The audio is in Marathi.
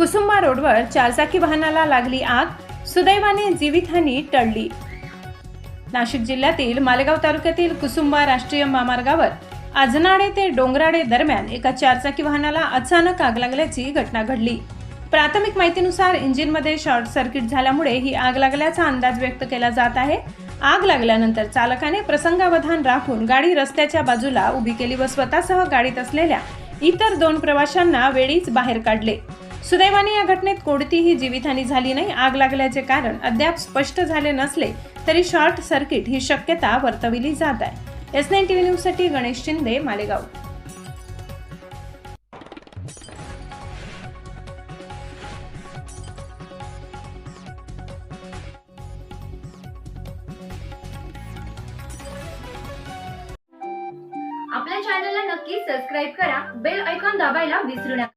कुसुंबा रोडवर चारचाकी वाहनाला लागली आग सुदैवाने जीवितहानी टळली. नाशिक जिल्ह्यातील मालेगाव तालुक्यातील कुसुंबा राष्ट्रीय महामार्गावर आजनाडे ते डोंगराडे दरम्यान एका चारचाकी वाहनाला अचानक आग लागल्याची घटना घडली. प्राथमिक माहितीनुसार इंजिनमध्ये शॉर्ट सर्किट झाल्यामुळे ही आग लागल्याचा अंदाज व्यक्त केला जात आहे. आग लागल्यानंतर चालकाने प्रसंगावधान राखून गाडी रस्त्याच्या बाजूला उभी केली व स्वतःसह गाडीत असलेल्या इतर दोन प्रवाशांना वेळीच बाहेर काढले. सुदैवाने या घटनेत कोणतीही जीवितहानी झाली नाही. आग लागल्याचे कारण अद्याप स्पष्ट झाले नसले तरी शॉर्ट सर्किट ही शक्यता वर्तविली जात आहे. एस नाईन टीव्ही न्यूजसाठी गणेश शिंदे मालेगाव. आपल्या चॅनलला नक्की सबस्क्राईब करा. बेल ऐकॉन दाबायला विसरू नका.